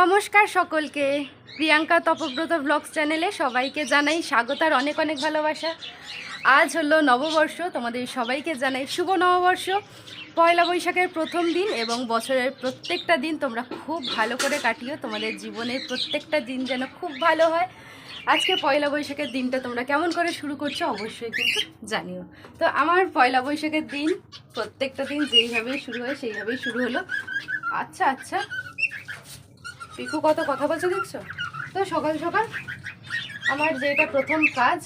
নমস্কার সকলকে। প্রিয়াঙ্কা তপব্রত ব্লগস চ্যানেলে সবাইকে জানাই স্বাগত আর অনেক অনেক ভালোবাসা। আজ হলো নববর্ষ, তোমাদের সবাইকে জানাই শুভ নববর্ষ। পয়লা বৈশাখের প্রথম দিন এবং বছরের প্রত্যেকটা দিন তোমরা খুব ভালো করে কাটিও। তোমাদের জীবনের প্রত্যেকটা দিন যেন খুব ভালো হয়। আজকে পয়লা বৈশাখের দিনটা তোমরা কেমন করে শুরু করছ অবশ্যই কিন্তু জানিও। তো আমার পয়লা বৈশাখের দিন প্রত্যেকটা দিন যেইভাবেই শুরু হয় সেইভাবেই শুরু হলো। আচ্ছা আচ্ছা। পিকু কত কথা বলছে দেখছ? তো সকাল সকাল আমার যেটা প্রথম কাজ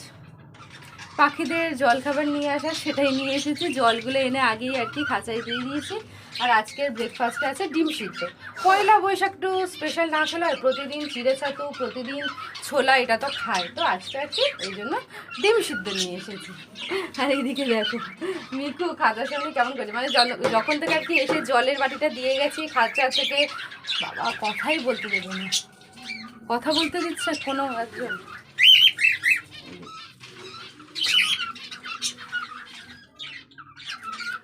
পাখিদের জলখাবার নিয়ে আসা সেটাই নিয়ে এসেছি। জলগুলো এনে আগেই আর কি খাঁচাই দিয়ে দিয়েছি। আর আজকের ব্রেকফাস্টে আছে ডিম সিদ্ধ। পয়লা বৈশাখ একটু স্পেশাল না খেলে হয়, প্রতিদিন চিড়ে ছাতু, প্রতিদিন ছোলা, এটা তো খায়। তো আজকে আর কি এই জন্য ডিম সিদ্ধ নিয়ে এসেছি। আর এইদিকে দেখো মিকু খাতার সঙ্গে কেমন করছে? মানে জন- যখন থেকে আর কি এসে জলের বাটিটা দিয়ে গেছি খাঁচা থেকে, বাবা, কথাই বলতে দেবে না। কথা বলতে দিচ্ছে কোনো একজন।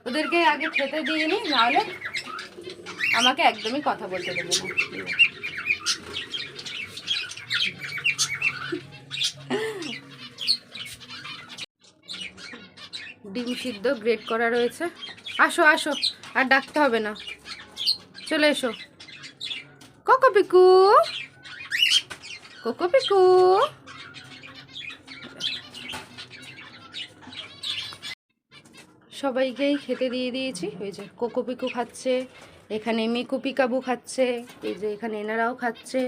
ওদেরকে আগে খেতে দিয়ে নি, নাহলে আমাকে একদমই কথা বলতে দেবে না। ডিম সিদ্ধ গ্রেট করা রয়েছে। আসো আসো, আর ডাকতে হবে না। চলে এসো। কোকো পিকু কোকো পিকু। সবাইকেই খেতে দিয়ে দিয়েছি। ওই যে কোকো পিকু খাচ্ছে এখানে মিকু পিকাবু খাচ্ছে এই যে এখানে এনারাও খাচ্ছে।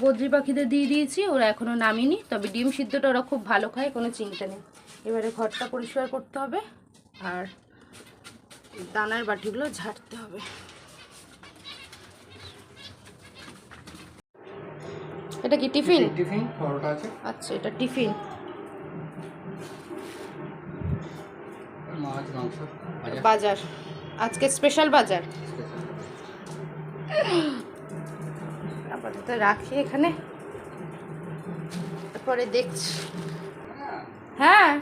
বদ্রি পাখিদের দিয়ে দিয়েছি ওরা এখনও নামিনি তবে ডিম সিদ্ধটা ওরা খুব ভালো খায় কোনো চিন্তা নেই। এবারে ঘরটা পরিষ্কার করতে হবে আর দানার বাটিগুলো ঝাড়তে হবে। এটা কি টিফিন? টিফিন পরোটা আছে। আচ্ছা এটা টিফিন মাছ মাংস ভাজা বাজার। আজকে স্পেশাল বাজার। আপাতত রাখি এখানে। তারপরে দেখছি। হ্যাঁ।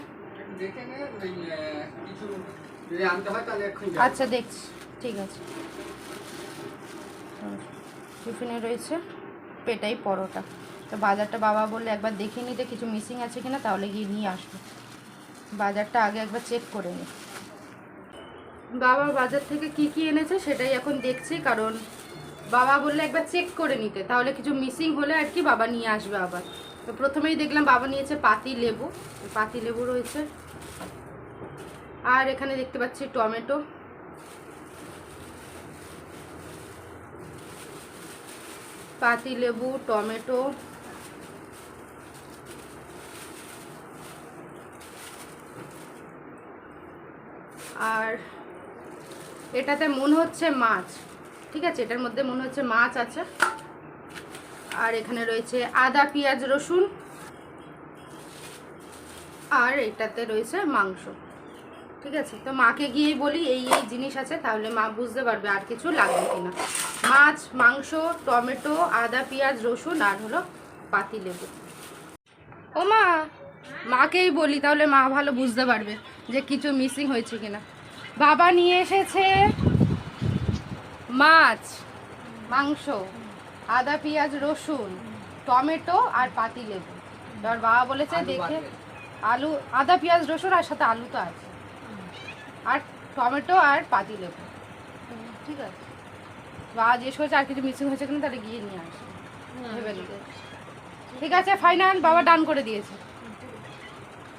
আচ্ছা দেখছি। ঠিক আছে। টিফিনে রয়েছে পেটাই পরোটা। তো বাজারটা বাবা বললে একবার দেখে নিতে, কিছু মিসিং আছে কিনা, তাহলে গিয়ে নিয়ে আসব। বাজারটা আগে একবার চেক করে নি। বাবা বাজার থেকে কি কি এনেছে সেটাই এখন দেখছি, কারণ বাবা বললে একবার চেক করে নিতে, তাহলে কিছু মিসিং হলে আর কি বাবা নিয়ে আসবে আবার। তো প্রথমেই দেখলাম বাবা নিয়েছে পাতি লেবু পাতি লেবু রয়েছে। আর এখানে দেখতে পাচ্ছি টমেটো। পাতি লেবু, টমেটো। আর এটাতে মনে হচ্ছে মাছ। ঠিক আছে? এটার মধ্যে মনে হচ্ছে মাছ আছে। আর এখানে রয়েছে আদা, পেঁয়াজ, রসুন। আর এটাতে রয়েছে মাংস। ঠিক আছে? তো মাকে গিয়েই বলি এই এই জিনিস আছে, তাহলে মা বুঝতে পারবে আর কিছু লাগবে কিনা। মাছ, মাংস, টমেটো, আদা, পেঁয়াজ, রসুন আর হলো পাতি লেবু। ও মা, মাকেই বলি, তাহলে মা ভালো বুঝতে পারবে যে কিছু মিসিং হয়েছে কিনা। বাবা নিয়ে এসেছে মাছ মাংস আদা পেঁয়াজ রসুন টমেটো আর পাতি লেবু এবার বাবা বলেছে দেখে আলু আদা পেঁয়াজ রসুন আর সাথে আলু তো আছে। আর টমেটো আর পাতি লেবু ঠিক আছে। বাবা জিজ্ঞেস করছে আর কিছু মিসিং হয়েছে কিনা? তাহলে গিয়ে নিয়ে আসি ভেবে ঠিক আছে। ফাইনাল বাবা ডান করে দিয়েছে।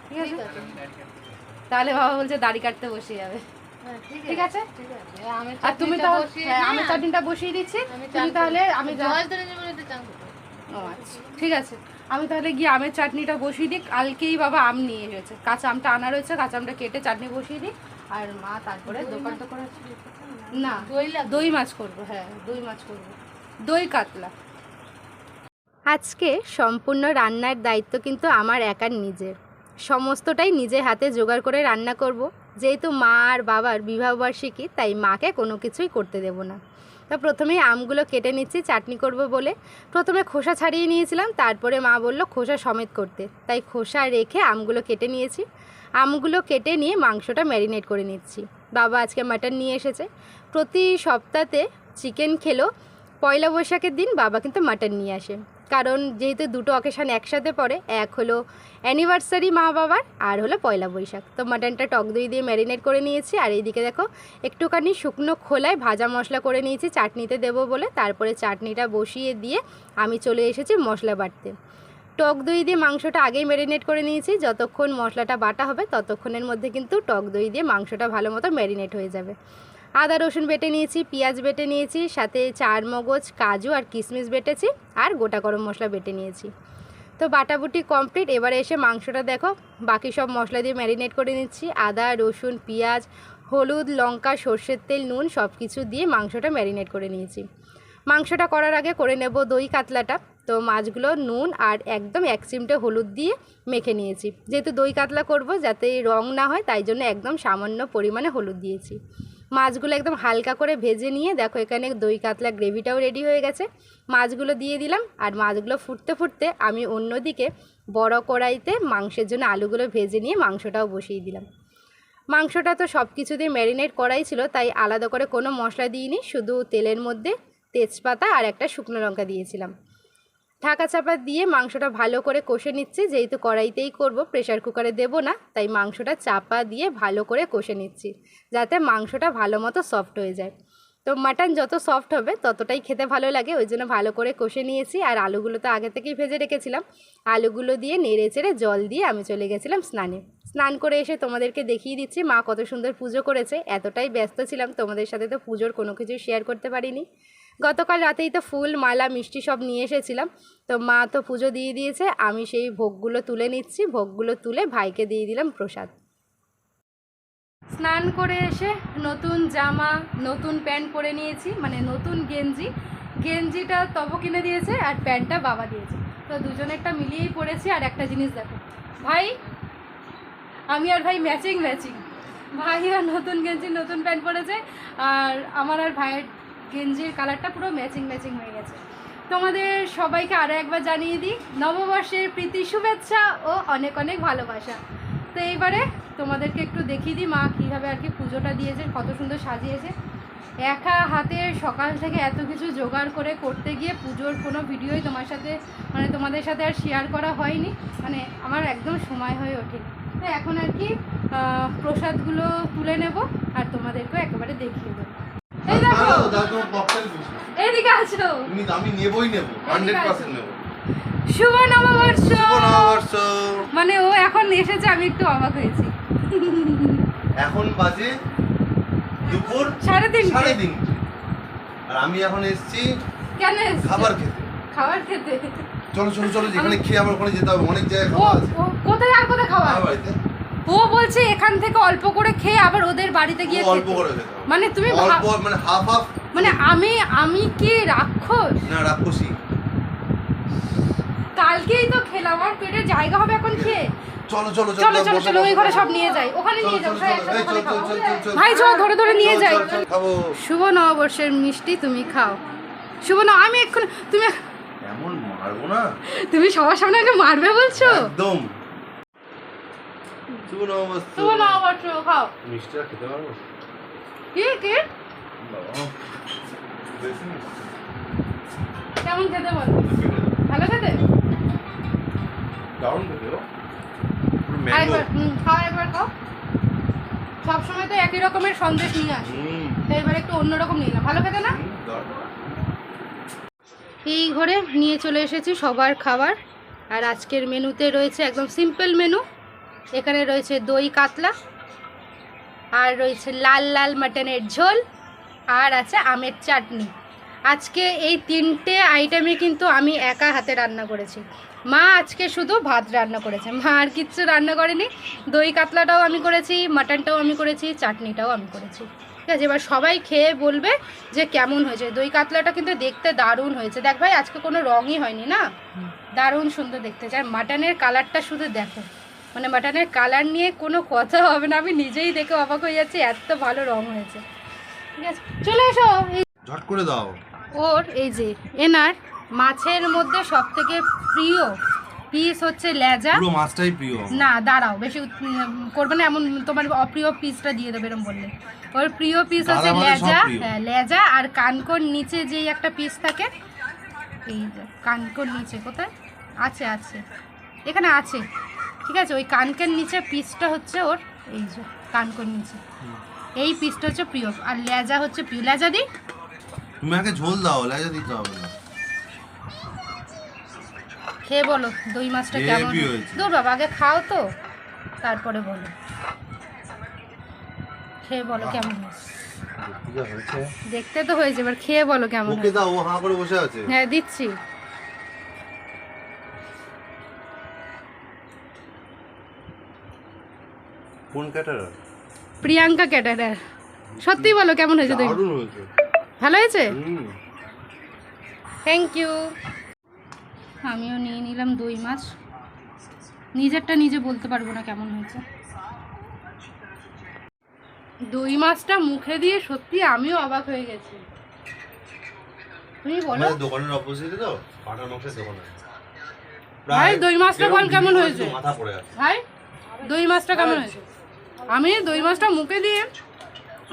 ঠিক আছে। তাহলে বাবা বলছে দাড়ি কাটতে বসে যাবে। ঠিক আছে আর তুমি তো হ্যাঁ, আমি চাটনিটা বসিয়ে দিচ্ছি। তুমি তাহলে আমি আচ্ছা ঠিক আছে। আমি তাহলে গিয়ে আমের চাটনিটা বসিয়ে দিই। কালকেই বাবা আম নিয়ে এসেছে। কাঁচা আমটা আনা রয়েছে কাঁচা আমটা কেটে চাটনি বসিয়ে দিই। আর মা তারপরে করে না দই মাছ করব হ্যাঁ দই মাছ করব। দই কাতলা। আজকে সম্পূর্ণ রান্নার দায়িত্ব কিন্তু আমার একার নিজের। সমস্তটাই নিজে হাতে জোগাড় করে রান্না করব। যেহেতু মা আর বাবার বিবাহবার্ষিকী তাই মাকে কোনো কিছুই করতে দেব না। তা প্রথমেই আমগুলো কেটে নিচ্ছি, চাটনি করব বলে। প্রথমে খোসা ছাড়িয়ে নিয়েছিলাম, তারপরে মা বলল খোসা সমেত করতে। তাই খোসা রেখে আমগুলো কেটে নিয়েছি। আমগুলো কেটে নিয়ে মাংসটা ম্যারিনেট করে নিচ্ছি। বাবা আজকে মাটন নিয়ে এসেছে। প্রতি সপ্তাহে চিকেন খেলো, পয়লা বৈশাখের দিন বাবা কিন্তু মাটন নিয়ে আসে। কারণ যেহেতু দুটো অকেশান একসাথে পড়ে, এক হলো অ্যানিভার্সারি মা বাবার, আর হলো পয়লা বৈশাখ। তো মাটনটা টক দই দিয়ে ম্যারিনেট করে নিয়েছি, আর এইদিকে দেখো একটুখানি শুকনো খোলায় ভাজা মশলা করে নিয়েছি, চাটনিতে দেবো বলে। তারপরে চাটনিটা বসিয়ে দিয়ে আমি চলে এসেছি মশলা বাটতে। টক দই দিয়ে মাংসটা আগেই ম্যারিনেট করে নিয়েছি, যতক্ষণ মশলাটা বাটা হবে ততক্ষণের মধ্যে কিন্তু টক দই দিয়ে মাংসটা ভালো মতো ম্যারিনেট হয়ে যাবে। আদা রসুন বেটে নিয়েছি, পেঁয়াজ বেটে নিয়েছি, সাথে চার মগজ, কাজু আর কিশমিশ বেটেছি আর গোটা গরম মশলা বেটে নিয়েছি। তো বাটাবুটি কমপ্লিট এবারে এসে মাংসটা দেখো, বাকি সব মশলা দিয়ে ম্যারিনেট করে নিচ্ছি। আদা, রসুন, পেঁয়াজ, হলুদ, লঙ্কা, সর্ষের তেল, নুন সব কিছু দিয়ে মাংসটা ম্যারিনেট করে নিয়েছি। মাংসটা করার আগে করে নেব দই কাতলাটা। তো মাছগুলো নুন আর একদম এক চিমটে হলুদ দিয়ে মেখে নিয়েছি। যেহেতু দই কাতলা করব, যাতে রং না হয়, তাই জন্য একদম সামান্য পরিমাণে হলুদ দিয়েছি। মাছগুলো একদম হালকা করে ভেজে নিয়ে দেখো এখানে দই কাতলা গ্রেভিটাও রেডি হয়ে গেছে। মাছগুলো দিয়ে দিলাম আর মাছগুলো ফুটতে ফুটতে আমি অন্যদিকে বড় কড়াইতে মাংসের জন্য আলুগুলো ভেজে নিয়ে মাংসটাও বসিয়ে দিলাম। মাংসটা তো সব কিছু দিয়ে ম্যারিনেট করাই ছিল, তাই আলাদা করে কোনো মশলা দিইনি, শুধু তেলের মধ্যে তেজপাতা আর একটা শুকনো লঙ্কা দিয়েছিলাম। ঢাকা চাপা দিয়ে মাংসটা ভালো করে কষে নিচ্ছি। যেহেতু কড়াইতেই করব প্রেশার কুকারে দেব না, তাই মাংসটা চাপা দিয়ে ভালো করে কষে নিচ্ছি, যাতে মাংসটা ভালো মতো সফট হয়ে যায়। তো মাটন যত সফট হবে, ততটাই খেতে ভালো লাগে, ওই জন্য ভালো করে কষে নিয়েছি। আর আলুগুলো তো আগে থেকেই ভেজে রেখেছিলাম। আলুগুলো দিয়ে নেড়ে চেড়ে জল দিয়ে আমি চলে গেছিলাম স্নানে। স্নান করে এসে তোমাদেরকে দেখিয়ে দিচ্ছি, মা কত সুন্দর পুজো করেছে। এতটাই ব্যস্ত ছিলাম, তোমাদের সাথে তো পুজোর কোনো কিছু শেয়ার করতে পারিনি। গতকাল রাতেই তো ফুল, মালা, মিষ্টি সব নিয়ে এসেছিলাম। তো মা তো পুজো দিয়ে দিয়েছে, আমি সেই ভোগগুলো তুলে নিচ্ছি, ভোগগুলো তুলে ভাইকে দিয়ে দিলাম প্রসাদ। স্নান করে এসে নতুন জামা, নতুন প্যান্ট পরে নিয়েছি মানে নতুন গেঞ্জি। গেঞ্জিটা তব কিনে দিয়েছে আর প্যান্টটা বাবা দিয়েছে। তো দুজনেরটা মিলিয়েই পরেছি আর একটা জিনিস দেখো। ভাই, আমি আর ভাই ম্যাচিং ম্যাচিং ভাই আর নতুন গেঞ্জি, নতুন প্যান্ট পরেছে আর আমার আর ভাইয়ের গেঞ্জির কালারটা পুরো ম্যাচিং ম্যাচিং হয়ে গেছে। তোমাদের সবাইকে আরও একবার জানিয়ে দিই, নববর্ষের প্রীতি শুভেচ্ছা ও অনেক অনেক ভালোবাসা। তো এইবারে তোমাদেরকে একটু দেখিয়ে দিই মা কীভাবে আর কি পুজোটা দিয়েছে, কত সুন্দর সাজিয়েছে। একা হাতে সকাল থেকে এত কিছু জোগাড় করে করতে গিয়ে পুজোর কোনো ভিডিওই তোমার সাথে মানে তোমাদের সাথে আর শেয়ার করা হয়নি। মানে আমার একদম সময় হয়ে ওঠে। তো এখন আর কি প্রসাদগুলো তুলে নেব আর তোমাদেরকেও একেবারে দেখিয়ে দেবো। এই দেখো। এদিকে আছো। তুমি আমি নেবই নেব হান্ড্রেড পার্সেন্ট নেব শুভ নববর্ষ শুভ নববর্ষ মানে ও এখন এসেছে আমি একটু অবাক হয়েছি। এখন বাজে দুপুর সাড়ে তিনটে। সাড়ে তিনটে। আর আমি এখন এসেছি কেন? খাবার খেতে। খাবার খেতে? চলো চলো চলো যেখানে খেয়ে আমার ওখানে যেতে হবে অনেক জায়গায় খাওয়া আছে। কোথায় আর কোথায় খাওয়া বাড়িতে। ও বলছে এখান থেকে অল্প করে খেয়ে আবার ওদের বাড়িতে গিয়ে অল্প করে মানে তুমি অল্প মানে হাফ হাফ মানে আমি আমি কি রাক্ষস? না রাক্ষসী। কালকেই তো খেলাম আর পেটে জায়গা হবে এখন খেয়ে। চলো চলো চলো চলো চলো ওই ঘরে সব নিয়ে যাই। ওখানে নিয়ে যাও। ভাই চল ধরে ধরে নিয়ে যাই। শুভ নববর্ষের মিষ্টি তুমি খাও। শুভ ন আমি এক্ষুন তুমি এমন মারবো না? তুমি সবার সামনে আগে মারবে বলছো? একদম। শুভ নববর্ষ শুভ নববর্ষ খাও। মিষ্টিটা খেতে পারব? কি কি? বাবা বেশি মিষ্টি। কেমন খেতে বল? ভালো খেতে? দারুণ খেতে গো। পুরো ম্যাঙ্গো। আরেকবার হুম খাও একবার খাও। সবসময় তো একই রকমের সন্দেশ নিয়ে আসি। তো এবার একটু অন্যরকম নিলাম ভালো খেতে না? এই ঘরে নিয়ে চলে এসেছি সবার খাবার। আর আজকের মেনুতে রয়েছে একদম সিম্পল মেনু এখানে রয়েছে দই কাতলা আর রয়েছে লাল লাল মাটনের ঝোল আর আছে আমের চাটনি। আজকে এই তিনটে আইটেমে কিন্তু আমি একা হাতে রান্না করেছি। মা আজকে শুধু ভাত রান্না করেছে। মা আর কিচ্ছু রান্না করেনি। দই কাতলাটাও আমি করেছি মাটনটাও আমি করেছি চাটনিটাও আমি করেছি। ঠিক আছে এবার সবাই খেয়ে বলবে যে কেমন হয়েছে। দই কাতলাটা কিন্তু দেখতে দারুণ হয়েছে। দেখ ভাই আজকে কোনো রঙই হয়নি না? দারুণ সুন্দর দেখতে। আর মাটনের কালারটা শুধু দেখো। মানে মাটনের কালার নিয়ে কোনো কথা হবে না। আমি নিজেই দেখে অবাক হয়ে যাচ্ছি এত ভালো রং হয়েছে। ঠিক আছে চলে এসো। ঝট করে দাও। ওর এই যে এনার মাছের মধ্যে সব থেকে প্রিয় পিস হচ্ছে লেজা পুরো মাছটাই প্রিয়। না দাঁড়াও বেশি করবে না এমন তোমার অপ্রিয় পিসটা দিয়ে দেবে এরকম বললে। ওর প্রিয় পিস হচ্ছে লেজা হ্যাঁ লেজা আর কানকোর নিচে যেই একটা পিস থাকে এই যে কানকোর নিচে কোথায়? আছে আছে। এখানে আছে। ঠিক আছে? ওই কানকের নিচে পিসটা হচ্ছে ওর এই যে কানকের নিচে। এই পিসটা হচ্ছে প্রিয়। আর লেজা হচ্ছে প্রিয়। লেজা দি। তুমি আগে ঝোল দাও লেজা দিতে হবে না। খেয়ে বলো দই মাছটা কেমন? হয়েছে। দূর বাবা আগে খাও তো। তারপরে বলো। খেয়ে বলো কেমন হয়েছে। দেখতে তো হয়েছে। এবার খেয়ে বলো কেমন ওকে দাও ও হাঁ করে বসে আছে। হ্যাঁ দিচ্ছি। কোন ক্যাটারার? প্রিয়াঙ্কা ক্যাটারার। সত্যি বলো কেমন হয়েছে দই ভালো হয়েছে? থ্যাংক ইউ আমিও নিয়ে নিলাম দই মাছ। নিজেরটা নিজে বলতে পারব না কেমন হয়েছে। দই মাছটা মুখে দিয়ে সত্যি আমিও অবাক হয়ে গেছি। তুমি বলো। দোকানের অপোজিটে তো পাটা মাছের দোকান ভাই, দই মাছটা বল কেমন হয়েছে? মাথা পড়ে আছে। ভাই দই মাছটা কেমন হয়েছে? আমি দই মাছটা মুখে দিয়ে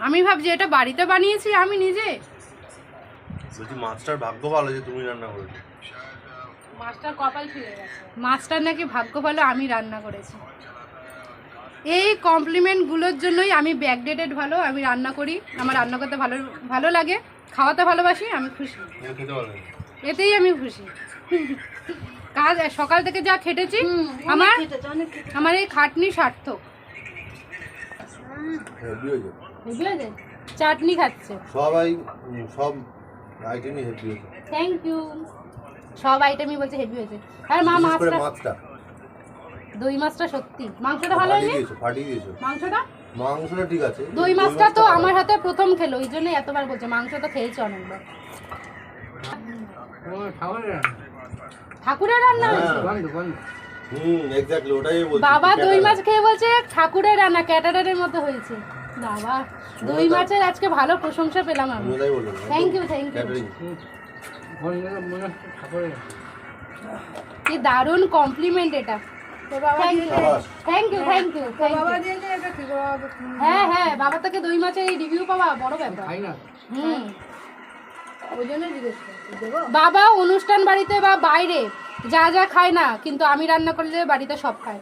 আমি ভাবছি এটা বাড়িতে বানিয়েছি আমি নিজে? বলছি মাছটার ভাগ্য ভালো যে তুমি রান্না করেছ। মাছটার কপাল ফিরে গেছে। মাছটার নাকি ভাগ্য ভালো আমি রান্না করেছি। এই কমপ্লিমেন্টগুলোর জন্যই আমি ব্যাকডেটেড ভালো আমি রান্না করি। আমার রান্না করতে ভালো ভালো লাগে খাওয়াতে ভালোবাসি আমি খুশি। এতেই আমি খুশি। কাজ সকাল থেকে যা খেটেছি আমার আমার এই খাটনি সার্থক। হেভি হয়েছে। চাটনি খাচ্ছে। সবাই সব আইটেমই হেভি হয়েছে। থ্যাংক ইউ সব আইটেমই বলছে হেভি হয়েছে। আর মা মাছটা মাছটা। দই মাছটা সত্যি। মাংসটা ভালো হয়নি? ফাটিয়ে দিয়েছ। মাংসটা? মাংসটা ঠিক আছে। দই মাছটা তো আমার হাতে প্রথম খেলো ওই জন্য এতবার বলছে। মাংস তো খেয়েছে অনেকবার। ঠাকুরের রান্না। হয়েছে? হ্যাঁ। হুম এক্স্যাক্টলি ওটাই বলছি বাবা দই মাছ খেয়ে বলছে ঠাকুরের রান্না ক্যাটারারের মতো হয়েছে। বাবা দই মাছের আজকে ভালো প্রশংসা পেলাম আমি। থ্যাংক ইউ থ্যাংক ইউ কি দারুণ কমপ্লিমেন্ট এটা। থ্যাংক ইউ থ্যাংক ইউ হ্যাঁ হ্যাঁ বাবা থেকে দই মাছের এই রিভিউ পাওয়া বড় ব্যাপার। হুম। বাবা অনুষ্ঠান বাড়িতে বা বাইরে যা যা খায় না কিন্তু আমি রান্না করলে বাড়িতে সব খায়।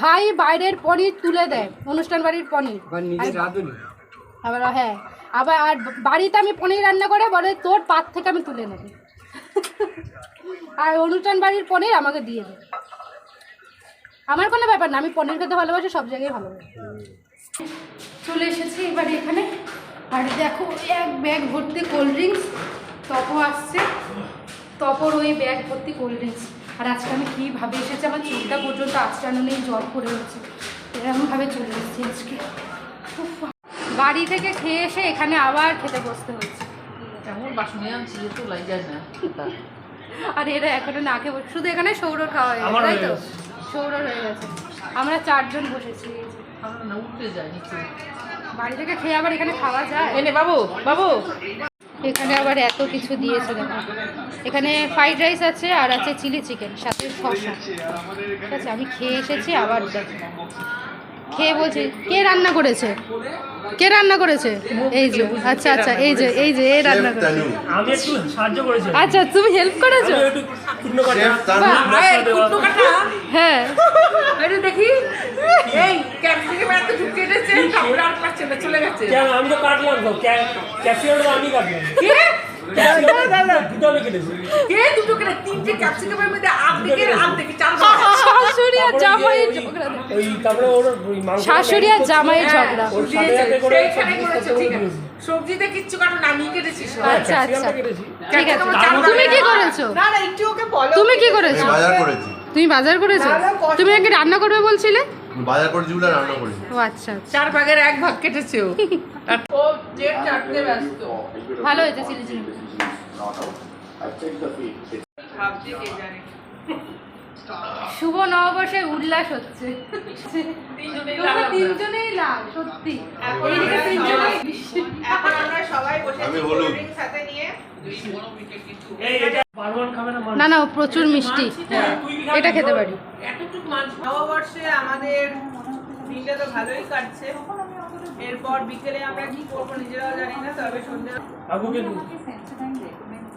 ভাই বাইরের পনির তুলে দেয় অনুষ্ঠান বাড়ির পনির। আবার হ্যাঁ আবার আর বাড়িতে আমি পনির রান্না করে বলে তোর পাত থেকে আমি তুলে নেব। আর অনুষ্ঠান বাড়ির পনির আমাকে দিয়ে দেয় আমার কোনো ব্যাপার না আমি পনির খেতে ভালোবাসি সব জায়গায় ভালোবাসি। চলে এসেছি এবার এখানে। আর দেখো এক ব্যাগ ভর্তি কোল্ড ড্রিঙ্কস তপও আসছে। তপর ওই ব্যাগ ভর্তি কোল্ড ড্রিঙ্কস আর আজকে আমি কীভাবে এসেছি আমার চুলটা পর্যন্ত আচরানো নেই জল পড়ে হচ্ছে। এরকমভাবে চলে এসেছি আজকে। বাড়ি থেকে খেয়ে এসে এখানে আবার খেতে বসতে হচ্ছে। আর এরা এখনও না খেয়ে বসে- শুধু এখানে সৌরভ খাওয়া হয়ে গেছে তাই তো। সৌরভ হয়ে গেছে। আমরা চারজন বসেছি বাড়ি থেকে খেয়ে আবার এখানে খাওয়া যায়। এনে বাবু বাবু। এখানে আবার এত কিছু দিয়েছে দেখো। এখানে ফ্রাইড রাইস আছে আর আছে চিলি চিকেন সাথে শসা। ঠিক আছে, আমি খেয়ে এসেছি, আবার খেয়ে বলছি, কে রান্না করেছে? কে রান্না করেছে? এই যে আচ্ছা আচ্ছা এই যে এই যে এ রান্না করেছে। আমি একটু সাহায্য করেছি। আচ্ছা তুমি হেল্প করেছ? হ্যাঁ। আরে দেখি। এই ক্যাপসিকাম এত ঢুকে গেছে তারপরে আর পাচ্ছে না চলে গেছে। কেন? আমি তো কাটলাম তো। ক্যাপসিকাম আমি কাটলাম। কে দুটো আমি কেটেছি কে দুটো করে তিনটে ক্যাপসিকামের মধ্যে আর্ধেকের আর্ধেকে চার শাশুড়ি আর জামাইয়ের ঝগড়া ওই তারপরে ওর শাশুড়ি আর জামাইয়ের ঝগড়া। ওর সাথে সাথে করে সেইখানে করেছে ঠিক আছে। সবজিতে কিচ্ছু কাটো আমি কেটেছি হ্যাঁ, আচ্ছা, আচ্ছা। ঠিক আছে। তুমি কি করেছ? না না একটু ওকে বলো। তুমি কি করেছ? বাজার করেছি। তুমি বাজার করেছ? তুমি নাকি রান্না করবে বলছিলে? বাজার করেছি বলে রান্না করিনি ও আচ্ছা আচ্ছা। চার ভাগের এক ভাগ কেটেছে ও। ভালো হয়েছে চিলি চিলি ভাবছি কে জানে। শুভ নববর্ষে উল্লাস হচ্ছে। তিনজনেই লাল সত্যি। এখন আমরা তিনজনেই এখন আমরা সবাই বসে আমি হলুদ। সাথে নিয়ে। দুই বড় উইকেট কিন্তু। এই এটা বারবার খাবে না না না প্রচুর মিষ্টি। হ্যাঁ। এটা খেতে পারি। নববর্ষে আমাদের দিনটা তো ভালোই কাটছে। এরপর বিকেলে আমরা কি করব নিজেরাও জানি না তবে সন্ধ্যে আগুকে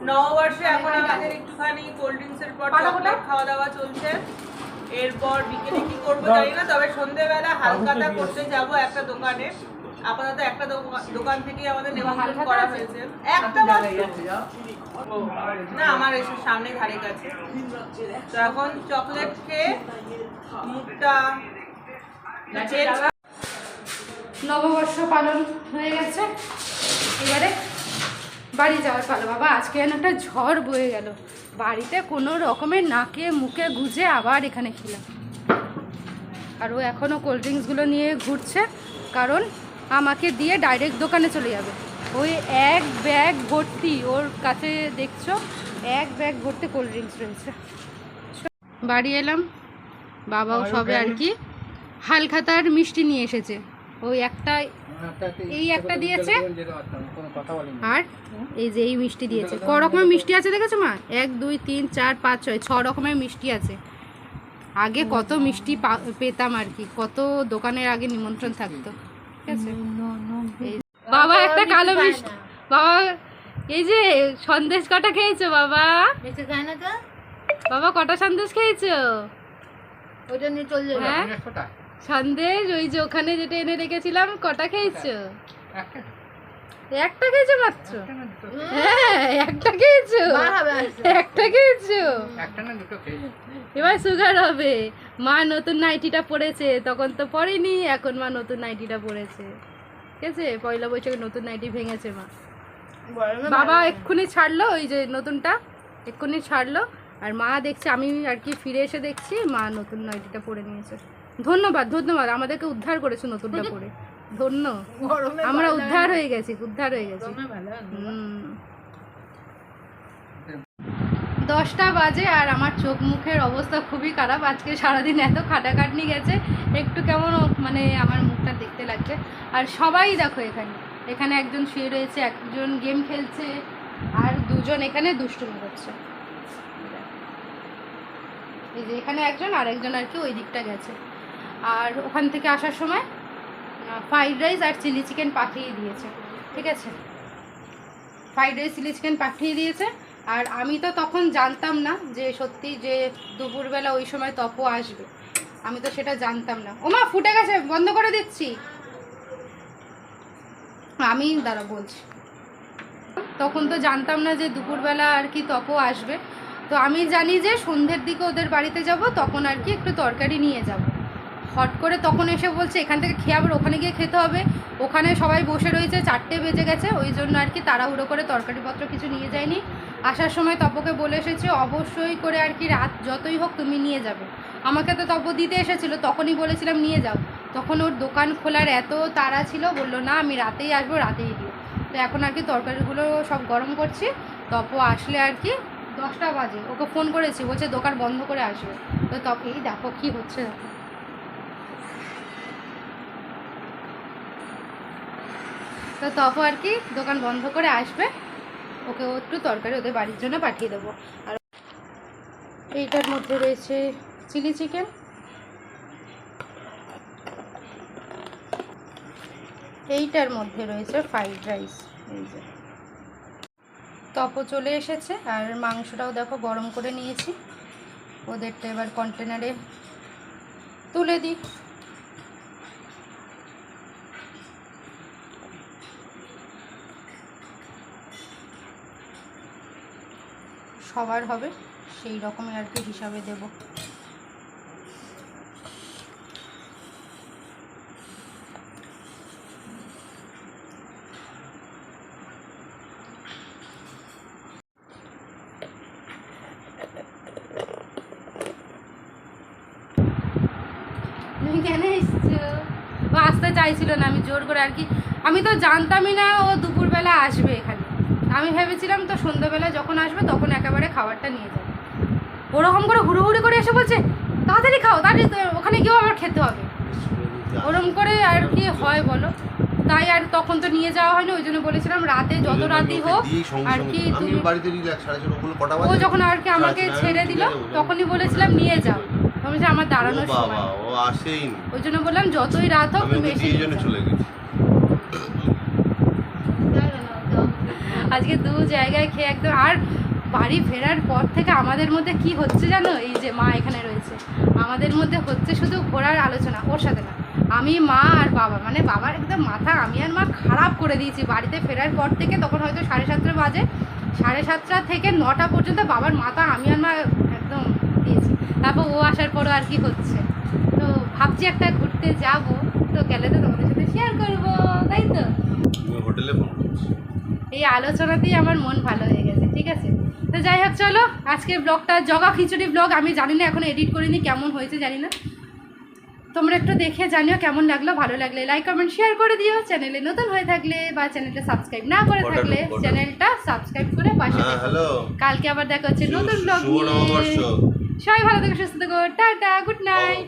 নববর্ষে এখন আমাদের একটুখানি কোল্ড ড্রিঙ্কস এর পর চকলেট খাওয়া দাওয়া চলছে। এরপর বিকেলে কি করব জানি না তবে সন্ধ্যেবেলা হালখাতা করতে যাব একটা দোকানে। আপাতত একটা দোকা- দোকান থেকে আমাদের নেমন্তন্ন করা হয়েছে। একটা না আমার এসে সামনে ধারে কাছে। তো এখন চকলেট খেয়ে মুখটা চেঞ্জ নববর্ষ পালন হয়ে গেছে। এবারে বাড়ি যাওয়ার পালো। বাবা আজকে যেন একটা ঝড় বয়ে গেল। বাড়িতে কোনো রকমের নাকে মুখে গুজে আবার এখানে খেলাম। আর ও এখনও কোল্ড ড্রিঙ্কসগুলো নিয়ে ঘুরছে কারণ আমাকে দিয়ে ডাইরেক্ট দোকানে চলে যাবে। ওই এক ব্যাগ ভর্তি ওর কাছে দেখছ এক ব্যাগ ভর্তি কোল্ড ড্রিঙ্কস রয়েছে। বাড়ি এলাম বাবাও সবে আর কি হালখাতার মিষ্টি নিয়ে এসেছে। ওই একটা এই একটা দিয়েছে। কোনো কথা বলিনি আর এই যে এই মিষ্টি দিয়েছে। ক রকমের মিষ্টি আছে দেখেছ মা? এক দুই তিন চার পাঁচ ছয় ছ রকমের মিষ্টি আছে। আগে কত মিষ্টি পা- পেতাম আর কি কত দোকানের আগে নিমন্ত্রণ থাকতো। ঠিক আছে? বাবা একটা কালো মিষ্টি। বাবা এই যে সন্দেশ কটা খেয়েছো বাবা? বাবা কটা সন্দেশ খেয়েছো? ওইটা নিয়ে চলে যাবে হ্যাঁ? সন্দেশ ওই যে ওখানে যেটা এনে রেখেছিলাম কটা খেয়েছো? একটা একটা খেয়েছো মাত্র? হ্যাঁ একটা খেয়েছো। একটা খেয়েছো? একটা না দুটো খেয়েছি। এবার সুগার হবে। মা নতুন নাইটিটা পরেছে তখন তো পরেনি এখন মা নতুন নাইটিটা পরেছে। ঠিক আছে? পয়লা বৈশাখে নতুন নাইটি ভেঙেছে মা। বাবা এক্ষুনি ছাড়লো ওই যে নতুনটা এক্ষুনি ছাড়লো। আর মা দেখছে আমি আর কি ফিরে এসে দেখছি মা নতুন নাইটিটা পরে নিয়েছে। ধন্যবাদ ধন্যবাদ। আমাদেরকে উদ্ধার করেছ নতুনটা করে। ধন্য। আমরা উদ্ধার হয়ে গেছি উদ্ধার হয়ে গেছি। দশটা বাজে আর আমার চোখ মুখের অবস্থা খুবই খারাপ। আজকে সারাদিন এত খাটাখাটনি গেছে। একটু কেমন মানে আমার মুখটা দেখতে লাগছে। আর সবাই দেখো এখানে। এখানে একজন শুয়ে রয়েছে একজন গেম খেলছে আর দুজন এখানে দুষ্টুমি করছে। এই যে এখানে একজন আর একজন আর কি ওই দিকটা গেছে। আর ওখান থেকে আসার সময় ফ্রাইড রাইস আর চিলি চিকেন পাঠিয়ে দিয়েছে, ঠিক আছে? ফ্রাইড রাইস চিলি চিকেন পাঠিয়ে দিয়েছে, আর আমি তো তখন জানতাম না যে সত্যি যে দুপুরবেলা ওই সময় তপো আসবে। আমি তো সেটা জানতাম না। ওমা, ফুটে গেছে, বন্ধ করে দিচ্ছি। আমি, দাঁড়া, বলছি। তখন তো জানতাম না যে দুপুরবেলা আর কি তপো আসবে। তো আমি জানি যে সন্ধ্যের দিকে ওদের বাড়িতে যাব, তখন আর কি একটু তরকারি নিয়ে যাব। হট করে তখন এসে বলছে, এখান থেকে খেয়ে আবার ওখানে গিয়ে খেতে হবে। ওখানে সবাই বসে রয়েছে, চারটে বেজে গেছে, ওই জন্য আর কি তাড়াহুড়ো করে তরকারিপত্র কিছু নিয়ে যায়নি। আসার সময় তপকে বলে এসেছে, অবশ্যই করে আর কি রাত যতই হোক তুমি নিয়ে যাবে। আমাকে তো তপ দিতে এসেছিল, তখনই বলেছিলাম, নিয়ে যাও। তখন ওর দোকান খোলার এত তাড়া ছিল, বলল, না, আমি রাতেই আসব, রাতেই দিও। তো এখন আর কি তরকারিগুলো সব গরম করছি। তপ আসলে আর কি দশটা বাজে, ওকে ফোন করেছি, বলছে, দোকান বন্ধ করে আসবে। তো তপ, এই দেখো কী হচ্ছে। দেখো তো তপ আর কি, দোকান বন্ধ করে আসবে। ওকে একটু তরকারি ওদের বাড়ির জন্য পাঠিয়ে দেবো। আর এইটার মধ্যে রয়েছে চিলি চিকেন। এইটার মধ্যে রয়েছে ফ্রাইড রাইস। এই যে। তপও চলে এসেছে, আর মাংসটাও দেখো গরম করে নিয়েছি। ওদেরটা এবার কন্টেনারে তুলে দিই। সবার হবে, সেই রকমের আর কি হিসাবে দেব। আসতে চাইছিল না, আমি জোর করে আর কি আমি তো জানতামই না ও দুপুরবেলা আসবে এখানে। আমি ভেবেছিলাম তো সন্ধ্যাবেলা যখন আসবে তখন একেবারে খাবারটা নিয়ে যাবে। ওরকম করে হুড়োহুড়ি করে এসে বলছে তাড়াতাড়ি খাও তাড়াতাড়ি তো ওখানে গিয়েও আবার খেতে হবে। ওরম করে আর কি হয় বলো। তাই আর তখন তো নিয়ে যাওয়া হয়নি ওই জন্য বলেছিলাম রাতে যত রাতই হোক আর কি ও যখন আর কি আমাকে ছেড়ে দিল তখনই বলেছিলাম নিয়ে যাও। আমি বলছি আমার দাঁড়ানোর সময়। ও আসেই নি। ওই জন্য বললাম যতই রাত হোক তুমি নিয়ে চলে গেছি আজকে দু জায়গায় খেয়ে একদম, আর বাড়ি ফেরার পর থেকে আমাদের মধ্যে কি হচ্ছে জানো? এই যে মা এখানে রয়েছে। আমাদের মধ্যে হচ্ছে শুধু ঘোরার আলোচনা, ওর সাথে না। আমি মা আর বাবা মানে বাবার একদম মাথা আমি আর মা খারাপ করে দিয়েছি। বাড়িতে ফেরার পর থেকে তখন হয়তো সাড়ে সাতটা বাজে। সাড়ে সাতটা থেকে নটা পর্যন্ত বাবার মাথা আমি আর মা একদম দিয়েছি। তারপর ও আসার পরও আর কি হচ্ছে। তো ভাবছি একটা ঘুরতে যাব। তো গেলে তো তোমাদের সাথে শেয়ার করব, তাই তো? হোটেলে ফোন এই আলোচনাতেই আমার মন ভালো হয়ে গেছে ঠিক আছে? তো যাই হোক চলো আজকের ব্লগটা জগা খিচুড়ি ব্লগ আমি জানি না এখন এডিট করিনি কেমন হয়েছে জানি না। তোমরা একটু দেখে জানিও কেমন লাগল ভালো লাগলে লাইক কমেন্ট শেয়ার করে দিও। চ্যানেলে নতুন হয়ে থাকলে বা চ্যানেলটা সাবস্ক্রাইব না করে থাকলে চ্যানেলটা সাবস্ক্রাইব করে পাশে হ্যাঁ হ্যালো কালকে আবার দেখা হচ্ছে নতুন ব্লগ নিয়ে। সবাই ভালো থেকো সুস্থ থেকো। Tata good night